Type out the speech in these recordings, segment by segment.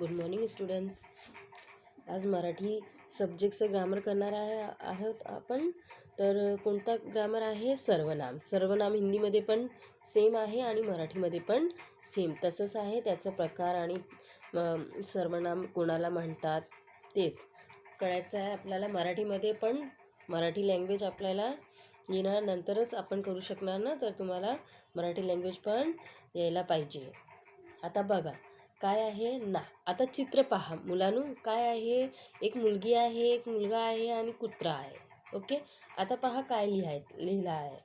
Good morning students आज Marathi सब्जेक्टचं grammar करणार आहे आहोत आपण. तर कोणता ग्रामर आहे? सर्वनाम. सर्वनाम हिंदीमध्ये पण सेम आहे आणि मराठीमध्ये पण सेम तसंच आहे त्याचा प्रकार आणि सर्वनाम कोणाला म्हणतात तेच. कळायचं आहे आपल्याला मराठीमध्ये पण. मराठी लँग्वेज आपल्याला येणार नंतरच आपण करू शकणार ना? तर तुम्हाला मराठी लँग्वेज पण यायला पाहिजे. आता बघा. काय आहे? ना. आता चित्र पहा. मुलांनो काय आहे? एक मुलगी आहे एक मुलगा आहे आणि कुत्रा आहे. ओके? आता पहा काय लिहाय लिहिलं आहे.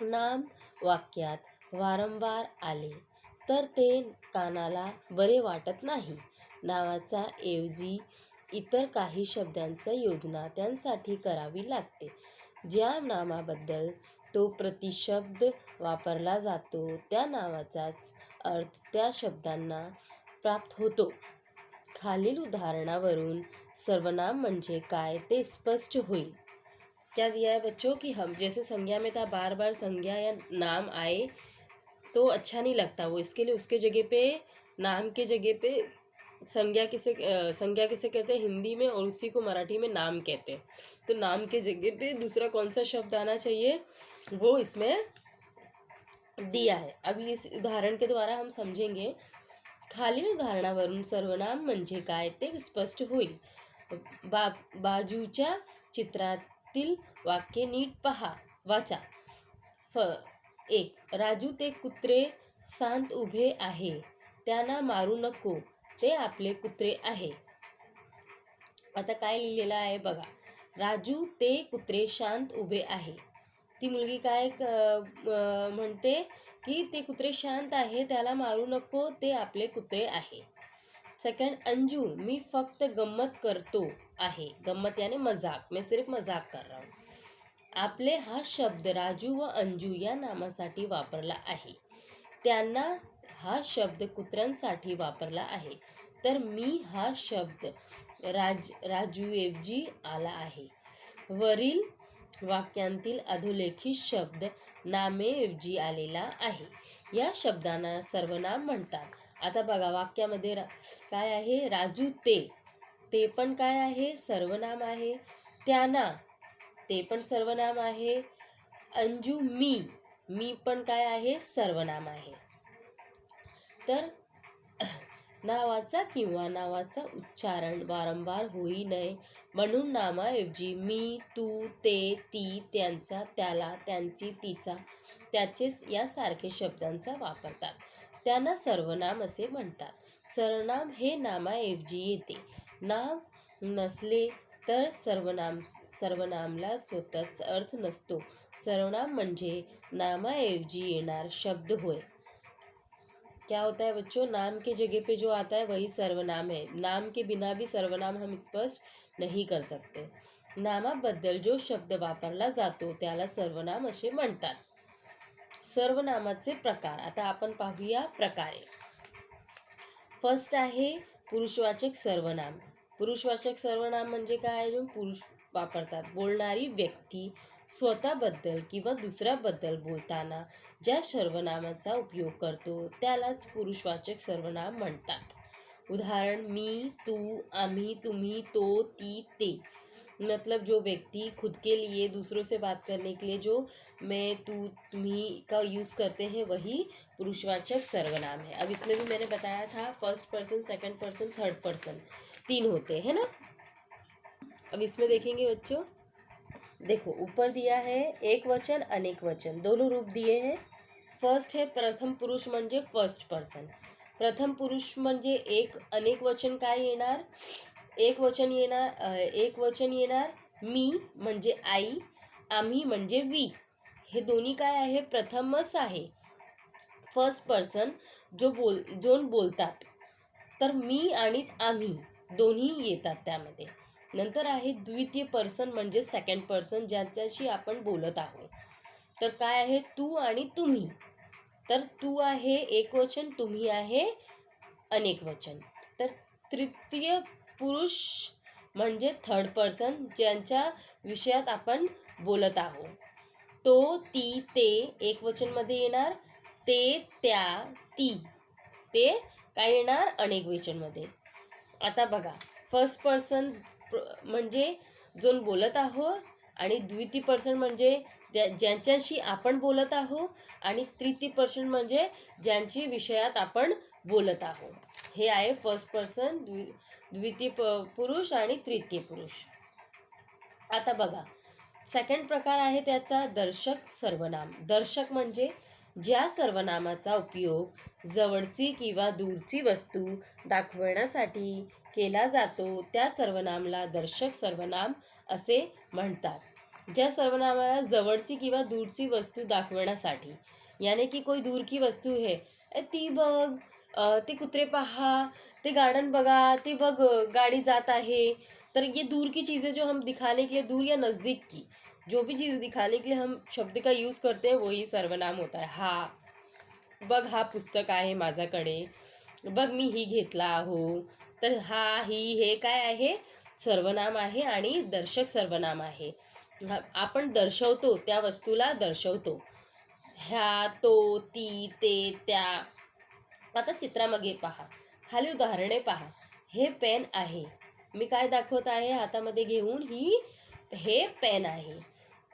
नाम वाक्यात वारंवार आले तर ते कानाला बरे वाटत नाही. नावाचा ऐवजी इतर काही शब्दांचा योजना त्यांसाठी करावी लागते. ज्या नामाबद्दल तो प्रतिशब्द वापरला जातो त्या नावाचाच अर्थ त्या शब्दांना प्राप्त होतो. खालील उदाहरणावरून सर्वनाम म्हणजे काय ते स्पष्ट होईल. क्या दिया है बच्चों कि हम जैसे संज्ञा में था बार बार संज्ञा या नाम आए तो अच्छा नहीं लगता वो। इसके लिए उसके जगह पे, नाम के जगह पे संज्ञा किसे संज्ञा किसे कहते हैं? हिंदी में और उसी को मराठी में नाम कहते हैं। तो नाम के जगह पे दूसरा कौन सा शब्द आना चाहिए? वो इसमें दिया है अब इस उदाहरण के द्वारा हम समजेंगे खालील उदाहरणावरून सर्वनाम म्हणजे काय ते स्पष्ट होईल. बा बाजूच्या चित्रातील वाक्य नीट पहा वाचा. फ एक राजू ते कुत्रे शांत उभे आहे त्यांना मारू नको ते आपले कुत्रे आहे. आता काय लिहिलेलं आहे बघा. राजू ते कुत्रे शांत उभे आहे. ती मुलगी काय क- म्हणते की ते कुत्रे शांत आहे त्याला मारू नको ते आपले कुत्रे आहे. सेकंड अंजू मी फक्त गंमत करतो आहे. गंमत याने मजाक मी सिर्फ मजाक कर रहा हूँ. आपले हा शब्द राजू व अंजू या नामासाठी वापरला आहे. त्यांना हा शब्द कुत्र्यांसाठी वापरला आहे. तर मी हा शब्द राज राजूऐवजी आला आहे. वरील वाक्यांतील अधोलेखित शब्द नामेऐवजी आलेला आहे. या शब्दांना सर्वनाम म्हणतात. आता बघा वाक्यामध्ये रा काय आहे? राजू ते. ते पण काय आहे? सर्वनाम आहे. त्यांना ते पण सर्वनाम आहे. अंजू मी. मी पण काय आहे? सर्वनाम आहे. तर नावाचा किंवा नावाचा उच्चारण वारंवार होई नये. म्हणून नामाऐवजी मी तू ते ती त्यांचा त्याला त्यांची तिचा त्याचेच यासारखे शब्दांचा वापरतात. त्यांना सर्वनाम असे म्हणतात. सर्वनाम हे नामाऐवजी येते. नाम नसले तर सर्वनाम सर्वनामला स्वतःच अर्थ नसतो. सर्वनाम म्हणजे नामाऐवजी येणार शब्द होय. क्या होता है बच्चों? नाम के जगह पे जो आता है वही सर्वनाम है। नाम के बिना भी सर्वनाम हम स्पष्ट नहीं कर सकते। नामाबद्दल जो शब्द वापरला जातो त्याला सर्वनाम असे म्हणतात. सर्वनामाचे प्रकार. आता आपण पाहूया प्रकारे. फर्स्ट आहे पुरुषवाचक सर्वनाम. पुरुषवाचक सर्वनाम म्हणजे काय? जो पुरुष वापरतात. बोलणारी व्यक्ती स्वतःबद्दल किंवा दुसऱ्याबद्दल बोलताना ज्या सर्वनामाचा उपयोग करतो, त्यालाच पुरुषवाचक सर्वनाम म्हणतात. उदाहरण, मी, तू, आम्ही, तुम्ही तो ती, ते. मतलब जो व्यक्ति खुद के लिए, दूसरों से बात करने के लिए जो मैं, तू, तुम्ही का यूज़ करते हैं, वही पुरुषवाचक सर्वनाम है। अब इसमें भी मैंने बताया था first person second person third person तीन होते हैं ना? अब इसमें देखेंगे बच्चों। देखो ऊपर दिया है एक वचन अनेक वचन। दोनों रूप दिए हैं। फर्स्ट है प्रथम पुरुष म्हणजे फर्स्ट पर्सन प्रथम पुरुष म्हणजे एक अनेक वचन काय येणार? एक वचन येणार एक वचन येणार मी म्हणजे आई आम्ही म्हणजे वी. हे दोन्ही काय आहे? प्रथमच आहे. फर्स्ट पर्सन जो बोल जो बोलतात. तर मी आणि आम्ही दोन्ही येतात त्यामध्ये. नंतर आहे द्वितीय पर्सन म्हणजे सेकंड पर्सन ज्याच्याशी आपण बोलत आहोत. तर काय आहे? तू आणि तुम्ही. तर तू आहे एक वचन तुम्ही आहे अनेक वचन. तर तृतीय पुरुष म्हणजे थर्ड पर्सन ज्यांच्या विषयात आपण बोलत आहोत. तो ती ते एक वचनमध्ये येणार. ते त्या ती. ते काय येणार? अनेक वचनमध्ये. आता बघा फर्स्ट पर्सन म्हणजे जो बोलत आहो आणि द्वितीय पर्सन म्हणजे ज्या ज्यांच्याशी आपण बोलत आहो आणि तृतीय पर्सन म्हणजे ज्यांची विषयात आपण बोलत आहो. हे आहे फर्स्ट पर्सन द्वि द्वितीय प पुरुष आणि तृतीय पुरुष. आता बघा सेकंड प्रकार आहे त्याचा दर्शक सर्वनाम. दर्शक म्हणजे ज्या सर्वनामाचा उपयोग जवळची किंवा दूरची वस्तू दाखवण्यासाठी केला जातो त्या सर्वनामला दर्शक सर्वनाम असे म्हणतात. ज्या सर्वनामाला जवळची किंवा दूरची वस्तू दाखवण्यासाठी याने की कोई दूर की वस्तू है? ती बघ. ते कुत्रे पहा. ते गार्डन बघा. ते बघ गाड़ी जात आहे. तर ये दूर की चीज़ें जो हम दिखाने के लिए दूर या नज़दीक की. जो भी चीज़ दिखाने के लिए हम शब्द का यूज़ करते हैं वही सर्वनाम होता है. हा. बघ हा पुस्तक आहे माझ्याकडे. बघ मी ही घेतला आहो. तर हा ही हे काय आहे? सर्वनाम आहे आणि दर्शक सर्वनाम आहे. आपण दर्शवतो त्या वस्तूला दर्शवतो. ह्या तो ती ते त्या. आता चित्रामागे पहा. खाली उदाहरणे पहा. हे पेन आहे. मी काय दाखवत आहे? हातामध्ये घेऊन ही हे पेन आहे.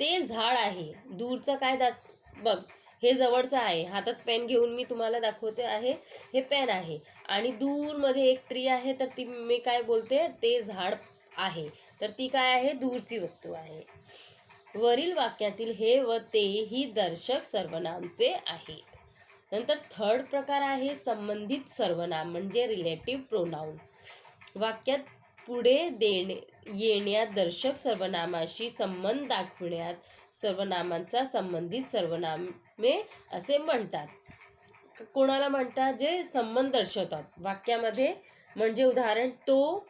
ते झाड आहे. दूरचं काय दा बघ. हे जवळचं आहे. हातात पेन घेऊन मी तुम्हाला दाखवते आहे. हे पेन आहे. आणि दूरमध्ये एक ट्री आहे तर ती मी काय बोलते ते झाड आहे. तर ती काय आहे? दूरची वस्तू आहे. वरील वाक्यातील हे व ते ही दर्शक सर्वनामचे आहेत. नंतर थर्ड प्रकार आहे संबंधित सर्वनाम म्हणजे रिलेटिव्ह प्रोनाऊन वाक्यात पुढे देणे येण्यात दर्शक सर्वनामाशी संबंध दाखवण्यात सर्वनामांचा संबंधित सर्वनाम मे असे म्हणतात. कोणाला म्हणतात? जे संबंध दर्शवतात. वाक्यामध्ये म्हणजे उदाहरण तो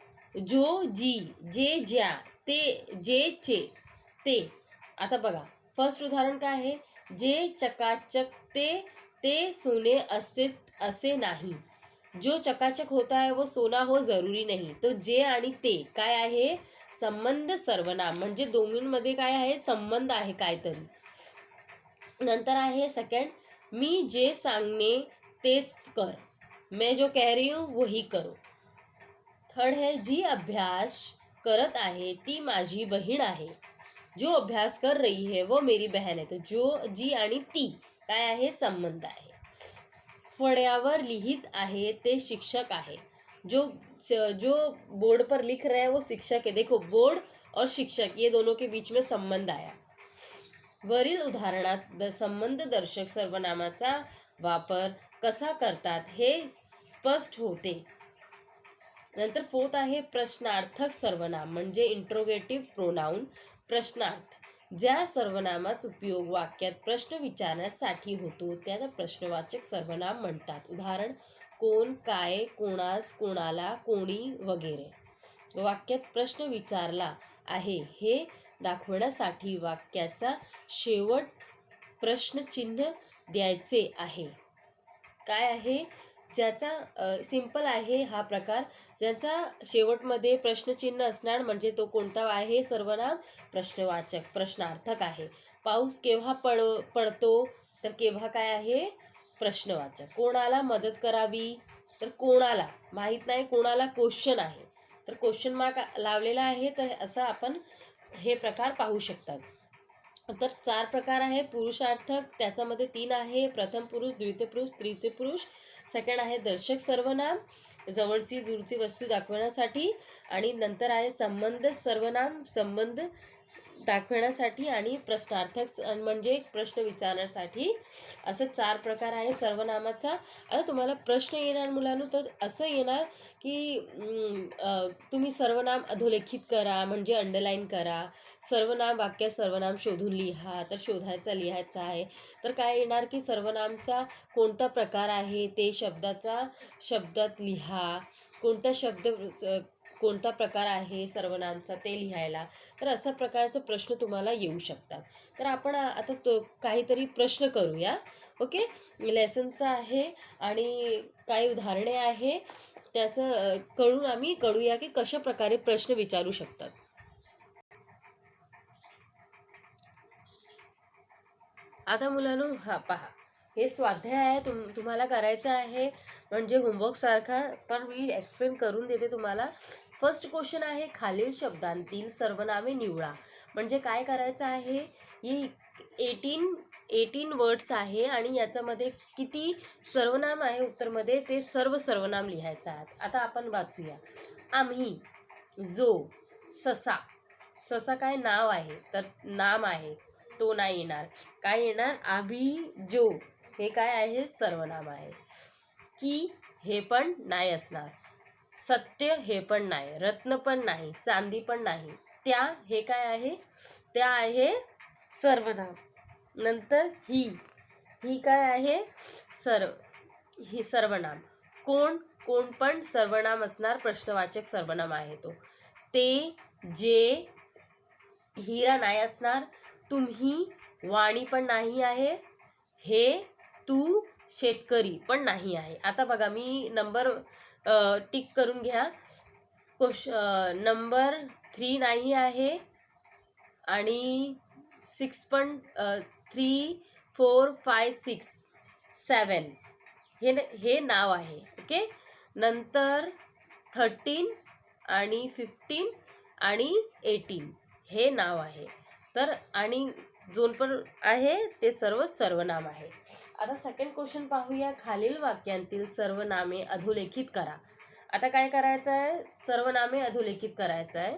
जो जी जे ज्या ते जे चे ते. आता बघा. फर्स्ट उदाहरण काय आहे? जे चकाचक ते ते सोने असे असे नाही. जो चकाचक होता है वो सोना हो जरुरी नाही. तो जे आणि ते. काय आहे? संबंध सर्वनाम. म्हणजे दोन्हींमध्ये काय आहे? संबंध आहे काहीतरी. नंतर आहे सेकंड मी जे सांगणे तेच कर. मैं जो कह रही हूँ, वही करो. थर्ड है, जी अभ्यास करत आहे, ती माझी बहीण आहे. जो अभ्यास कर रही है, वो मेरी बहन है. तो जो, जी आणि ती, काय आहे? संबंध आहे. फळ्यावर लिहित आहे, ते शिक्षक आहे. जो जो बोर्ड पर लिख रहे हैं, वो शिक्षक है. देखो, बोर्ड और शिक्षक, ये दोनों के बीच में संबंध आया. वरील उदाहरणात द संबंध दर्शक सर्वनामाचा वापर कसा करतात हे स्पष्ट होते. नंतर फोर्थ आहे प्रश्नार्थक सर्वनाम म्हणजे इंट्रोगेटिव्ह प्रोनाऊन प्रश्नार्थ. ज्या सर्वनामाचा उपयोग वाक्यात प्रश्न विचारण्यासाठी होतो त्याला प्रश्नवाचक सर्वनाम म्हणतात. उदाहरण कोण काय कोणास कोणाला कोणी वगैरे. वाक्यात प्रश्न विचारला आहे हे दाखवण्यासाठी वाक्याचा शेवट प्रश्नचिन्ह द्यायचे आहे. काय आहे? ज्याचा सिंपल आहे हा प्रकार. ज्याचा शेवटमध्ये प्रश्नचिन्ह असणार म्हणजे तो कोणता आहे? सर्वनाम प्रश्नवाचक प्रश्नार्थक आहे. पाऊस केव्हा पड पडतो? तर केव्हा काय आहे? प्रश्नवाचक. कोणाला मदत करावी? तर कोणाला? माहीत नाही कोणाला क्वेश्चन आहे. तर क्वेश्चन मार्क लावलेला आहे तर असं आपण हे प्रकार पाहू शकतात. तर चार प्रकार आहे. पुरुषार्थक त्याच्यामध्ये तीन आहे. प्रथम पुरुष द्वितीय पुरुष तृतीय पुरुष. सेकंड आहे दर्शक सर्वनाम. जवळची दूरची वस्तू दाखवण्यासाठी. आणि नंतर आहे संबंध सर्वनाम संबंध दाखवण्यासाठी आणि प्रश्नार्थक स- म्हणजे प्रश्न विचारण्यासाठी असं चार प्रकार आहे सर्वनामाचा. आता तुम्हाला प्रश्न येणार मुलांनो तर असं येणार की तुम्ही सर्वनाम अधोलेखित करा म्हणजे अंडरलाईन करा. सर्वनाम वाक्यात सर्वनाम शोधून लिहा तर शोधायचा लिहायचा आहे. तर काय येणार की सर्वनामचा कोणता प्रकार आहे ते शब्दाचा शब्दात लिहा. कोणता शब्द कोणता प्रकार आहे सर्वनामचा ते लिहायला? तर अशा प्रकारचे प्रश्न तुम्हाला येऊ शकतात. तर आपण आता तो काहीतरी प्रश्न करूया. ओके? लेसनचा आहे आणि काही उदाहरणे आहे. त्याचं कळून आम्ही कळूया की कशा प्रकारे प्रश्न विचारू शकतात. आता मुलांनो हा पहा. हे स्वाध्याय आहे तुम तुम्हाला करायचं आहे. म्हणजे होमवर्कसारखा पण मी एक्सप्लेन करून देते तुम्हाला. फर्स्ट क्वेश्चन आहे खालील शब्दांतील सर्वनामे निवडा. म्हणजे काय करायचं आहे? ही एटीन एटीन वर्ड्स आहे आणि याच्यामध्ये किती सर्वनाम आहे? उत्तरमध्ये ते सर्व सर्वनाम लिहायचं आहे. आता आपण वाचूया. आम्ही जो ससा. ससा काय? नाव आहे. तर नाम आहे. तो नाही येणार. काय येणार? आभी जो. हे काय आहे? सर्वनाम आहे. की हे पण नाही असणार. सत्य हे पण नाही रत्न पण नाही चांदी पण नाही. त्या हे काय आहे? त्या आहे सर्वनाम. नंतर ही. ही काय आहे? सर्व. ही सर्वनाम. कोण? कोण पण सर्वनाम असणार प्रश्नवाचक सर्वनाम आहे तो. ते जे हिरा नाही असणार तुम्ही वाणी पण नाही आहे हे तू शेतकरी पण नाही आहे. आता बघा मी नंबर टिक करून घ्या. क्वेश नंबर थ्री नाही आहे. आणि सिक्स पण three four five six seven हे न- हे नाव आहे ओके? नंतर थर्टीन आणि फिफ्टीन आणि एटीन. हे नाव आहे. तर आणि जोन पण आहे ते सर्व सर्वनाम आहे. आता सेकंड क्वेश्चन पाहूया. खालील वाक्यांतील सर्वनामे अधोलेखित करा. आता काय करायचं आहे? सर्वनामे अधोलेखित करायचं आहे.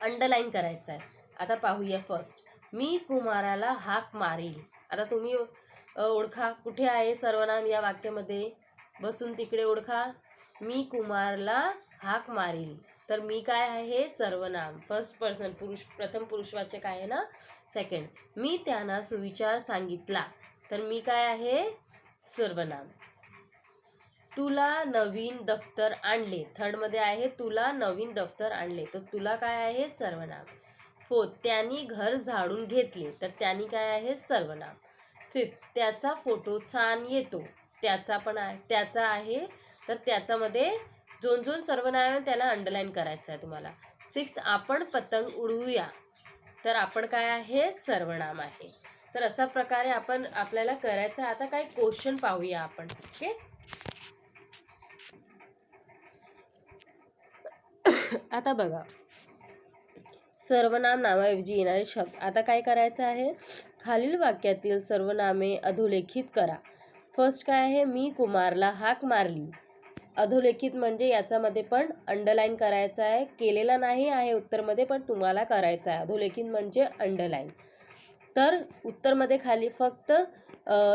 अंडरलाईन करायचं आहे. आता पाहूया फर्स्ट मी कुमाराला हाक मारील आता तुम्ही ओळखा. कुठे आहे सर्वनाम या वाक्यामध्ये? बसून तिकडे ओळखा. मी कुमारला हाक मारील तर मी काय आहे? सर्वनाम. फर्स्ट पर्सन पुरुष प्रथम पुरुषवाचक आहे ना? सेकंड मी त्यांना सुविचार सांगितला. तर मी काय आहे? सर्वनाम. तुला नवीन दफ्तर आणले. थर्डमध्ये आहे तुला नवीन दफ्तर आणले. तर तुला काय आहे? सर्वनाम. फोर्थ त्यांनी घर झाडून घेतले. तर त्यांनी काय आहे? सर्वनाम. फिफ्थ त्याचा फोटो छान येतो. त्याचा पण आहे त्याचा आहे. तर त्याच्यामध्ये जोन जोन सर्वनाम आहे त्याला अंडरलाईन करायचं आहे तुम्हाला. सिक्स्थ आपण पतंग उडवूया. तर आपण काय आहे? सर्वनाम आहे. तर अशा प्रकारे आपण आपल्याला करायचं आहे. आता काय क्वेश्चन पाहूया आपण ओके आता बघा. सर्वनाम नावाऐवजी येणारे शब्द. आता काय करायचं आहे? खालील वाक्यातील सर्वनामे अधोलेखित करा. फर्स्ट काय आहे? मी कुमारला हाक मारली. अधोलेखित म्हणजे याच्यामध्ये पण अंडरलाईन करायचं आहे. केलेला नाही आहे उत्तरमध्ये पण तुम्हाला करायचं आहे. अधोलेखित म्हणजे अंडरलाईन तर उत्तरमध्ये खाली फक्त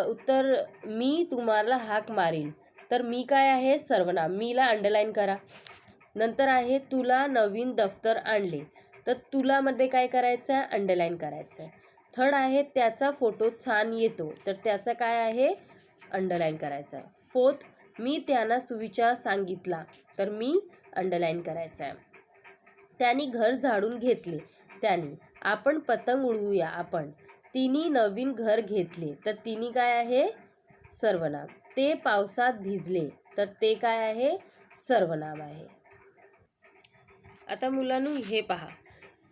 उत्तर मी तुम्हाला हाक मारील तर मी काय आहे? सर्वनाम. मीला अंडरलाईन करा. नंतर आहे तुला नवीन दफ्तर आणले. तर तुलामध्ये काय करायचं आहे? अंडरलाईन करायचं आहे. थर्ड आहे त्याचा फोटो छान येतो. तर त्याचा काय आहे? अंडरलाईन करायचं आहे. फोर्थ मी त्यांना सुविचार सांगितला तर मी अंडरलाईन करायचं आहे. त्यांनी घर झाडून घेतले. त्यांनी आपण पतंग उडवूया आपण. तिने नवीन घर घेतले. तर तिने काय आहे? सर्वनाम. ते पावसात भिजले. तर ते काय आहे? सर्वनाम आहे. आता मुलांनो हे पहा.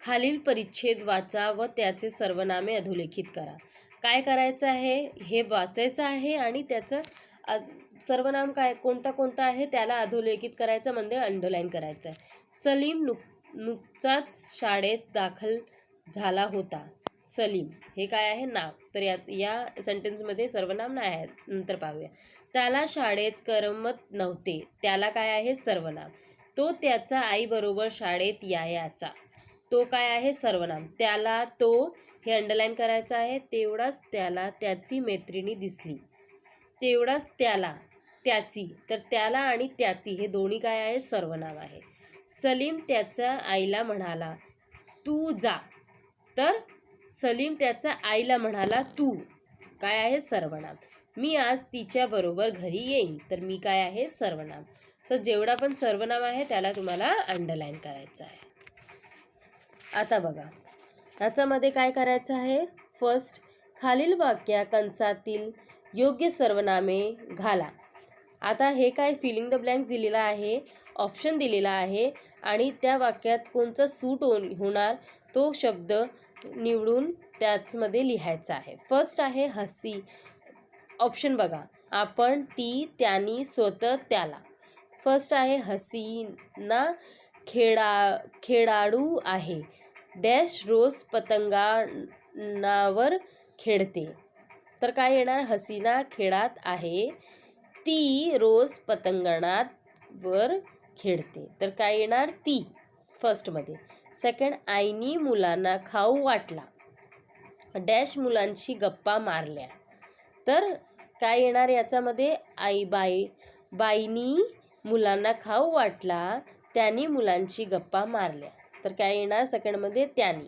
खालील परिच्छेद वाचा व त्याचे सर्वनामे अधोलेखित करा. काय करायचं आहे? हे वाचायचं आहे आणि त्याचं सर्वनाम काय कोणता कोणता आहे त्याला अधोलेखित करायचं म्हणजे अंडरलाईन करायचं आहे सलीम नुक नुकताच शाळेत दाखल झाला होता. सलीम हे काय आहे? नाव. तर या या सेंटेन्समध्ये सर्वनाम नाही आहे नंतर पाहूया. त्याला शाळेत करमत नव्हते. त्याला काय आहे? सर्वनाम तो त्याचा आईबरोबर शाळेत यायाचा. तो काय आहे? सर्वनाम त्याला तो हे अंडरलाईन करायचं आहे. तेवढाच त्याला त्याची मैत्रिणी दिसली. तेवढाच त्याला त्याची. तर त्याला आणि त्याची हे दोन्ही काय आहे? सर्वनाम आहे. सलीम त्याच्या आईला म्हणाला तू जा. तर सलीम त्याच्या आईला म्हणाला तू. काय आहे? सर्वनाम मी आज तिच्याबरोबर घरी येईन. तर मी काय आहे? सर्वनाम सर जेवढा पण सर्वनाम आहे त्याला तुम्हाला अंडरलाईन करायचं आहे. आता बघा. ह्याच्यामध्ये काय करायचं आहे? फर्स्ट खालील वाक्या कंसातील योग्य सर्वनामे घाला. आता हे काय फिलिंग द ब्लँक दिलेलं आहे? ऑप्शन दिलेला आहे आणि त्या वाक्यात कोणचा सूट हो होणार तो शब्द निवडून त्याचमध्ये लिहायचा आहे. फर्स्ट आहे हसी. ऑप्शन बघा. आपण ती त्यांनी स्वतः त्याला. फर्स्ट आहे हसीना खेळा खेळाडू आहे. डॅश रोज पतंगावर खेळते. तर काय येणार? हसीना खेळात आहे. ती रोज पतंगणात वर खेळते. तर काय येणार? ती फर्स्टमध्ये सेकंड आईनी मुलांना खाऊ वाटला. डॅश मुलांची गप्पा मारल्या. तर काय येणार याच्यामध्ये? आई बाई बाईनी मुलांना खाऊ वाटला. त्यांनी मुलांची गप्पा मारल्या. तर काय येणार? सेकंडमध्ये त्यांनी.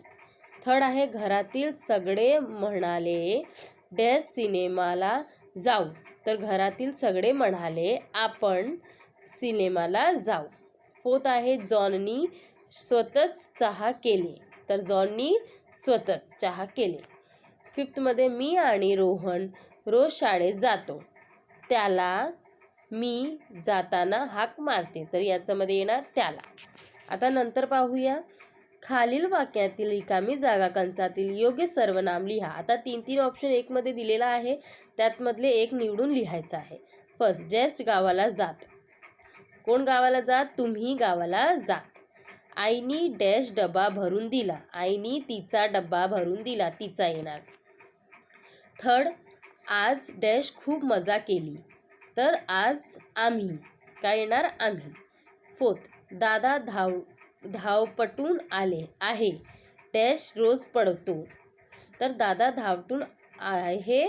थर्ड आहे घरातील सगळे म्हणाले डॅश सिनेमाला जाऊ. तर घरातील सगळे म्हणाले आपण सिनेमाला जाऊ. फोर्थ आहे जॉननी स्वतःच चहा केले. तर जॉननी स्वतःच चहा केले. फिफ्थमध्ये मी आणि रोहन रोज शाळेत जातो. त्याला मी जाताना हाक मारते. तर याच्यामध्ये येणार त्याला. आता नंतर पाहूया. खालील वाक्यातील रिकामी जागा कंसातील योग्य सर्वनाम लिहा. आता तीन तीन ऑप्शन एकमध्ये दिलेला आहे. त्यातमधले एक निवडून लिहायचं आहे. फर्स्ट जेस्ट गावाला जात. कोण गावाला जात? तुम्ही गावाला जात. आईनी डॅश डबा भरून दिला. आईनी तिचा डब्बा भरून दिला. तिचा येणार. थर्ड आज डॅश खूप मजा केली. तर आज आम्ही. काय येणार? आम्ही. फोर्थ दादा धाव धावपटून आले आहे. डॅश रोज पडतो. तर दादा धावटून आहे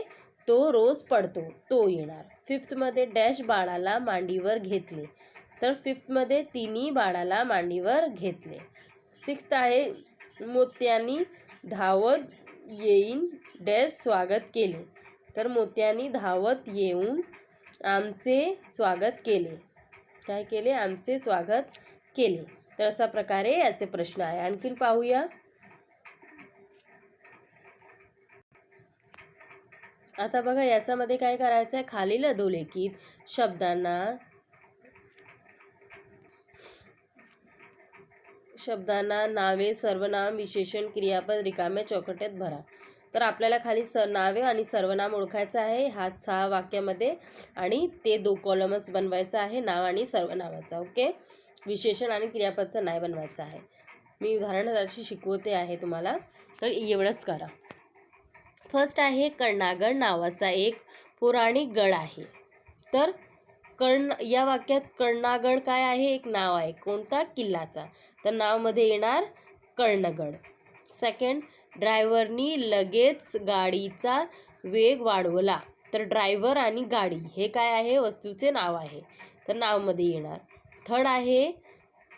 तो रोज पडतो तो येणार. फिफ्थमध्ये डॅश बाळाला मांडीवर घेतले. तर फिफ्थमध्ये तिन्ही बाळाला मांडीवर घेतले. सिक्स्थ आहे मोत्यांनी धावत येईन डॅश स्वागत केले. तर मोत्यांनी धावत येऊन आमचे स्वागत केले. काय केले? आमचे स्वागत केले. तर अशा प्रकारे याचे प्रश्न आहे. आणखीन पाहूया. आता बघा याच्यामध्ये काय करायचं आहे? खालील अधोलेखित शब्दांना शब्दांना नावे सर्वनाम विशेषण क्रियापद रिकाम्या चौकट्यात भरा. तर आपल्याला खाली स नावे आणि सर्वनाम ओळखायचं आहे. हा सहा वाक्यामध्ये आणि ते दो कॉलमच बनवायचं आहे. नाव आणि सर्वनामाचा ओके? विशेषण आणि क्रियापदचं नाही बनवायचं आहे. मी उदाहरणाशी शिकवते आहे तुम्हाला. तर एवढंच करा. फर्स्ट आहे कर्णागड नावाचा एक पौराणिक गड आहे. तर कर्ण या वाक्यात कर्णागड काय आहे? एक नाव आहे. कोणता? किल्लाचा. तर नावमध्ये येणार कर्णगड. सेकंड ड्रायव्हरनी लगेच गाडीचा वेग वाढवला. तर ड्रायव्हर आणि गाडी हे काय आहे? वस्तूचे नाव आहे. तर नावमध्ये येणार. थर्ड आहे.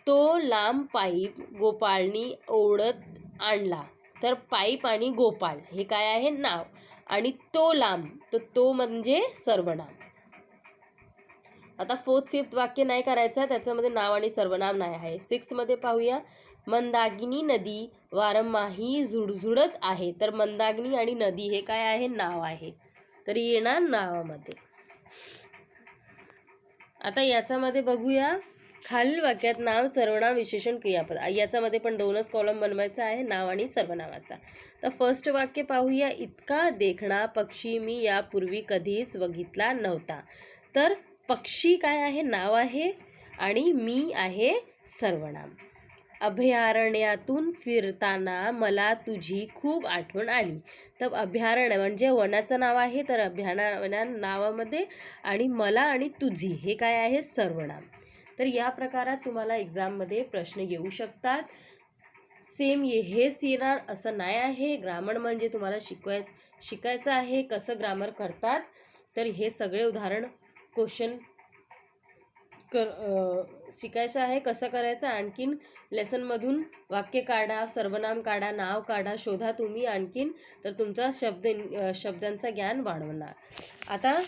तो लांब पाईप गोपाळनी ओढत आणला. तर पाईप आणि गोपाळ हे काय आहे? नाव. आणि तो लांब तर तो म्हणजे सर्वनाम. आता फोर्थ फिफ्थ वाक्य नाही करायचं त्याच्यामध्ये नाव आणि सर्वनाम नाही आहे. सिक्स्थमध्ये पाहूया. मंदाकिनी नदी वारंमाही झुडझुडत आहे. तर मंदाकिनी आणि नदी हे काय आहे? नाव आहे. तर येणार नावामध्ये. आता याच्यामध्ये बघूया. खालील वाक्यात नाव सर्वनाम विशेषण क्रियापद. याच्यामध्ये पण दोनच कॉलम बनवायचा आहे नाव आणि सर्वनामाचा. तर फर्स्ट वाक्य पाहूया. इतका देखणा पक्षी मी यापूर्वी कधीच बघितला नव्हता. तर पक्षी काय आहे? नाव आहे आणि मी आहे सर्वनाम. अभयारण्यातून फिरताना मला तुझी खूप आठवण आली. तर अभयारण्य म्हणजे वनाचं नाव आहे तर अभयारण्या नावामध्ये आणि मला आणि तुझी हे काय आहे? सर्वनाम. तर या प्रकारात तुम्हाला एक्झाममध्ये प्रश्न येऊ शकतात. सेम ये हेच येणार असं नाही आहे. ग्रामर म्हणजे तुम्हाला शिकवाय शिकायचं आहे कसं ग्रामर करतात. तर हे सगळे उदाहरण क्वेश्चन कर शिकायचं आहे कसं करायचं आणखीन लेसनमधून वाक्य काढा सर्वनाम काढा नाव काढा शोधा तुम्ही आणखीन तर तुमचा शब्द अ, शब्दांचं ज्ञान वाढवणार. आता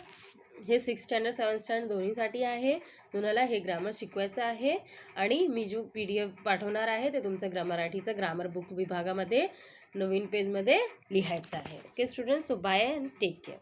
हे सिक्स स्टँडर्ड सेवन स्टँडर्ड दोन्हीसाठी आहे. तुम्हाला हे ग्रामर शिकवायचं आहे आणि मी जो पी डी एफ पाठवणार आहे ते तुमचं ग्रामराठीचं ग्रामर बुक विभागामध्ये नवीन पेजमध्ये लिहायचं आहे. Okay student so bye and take care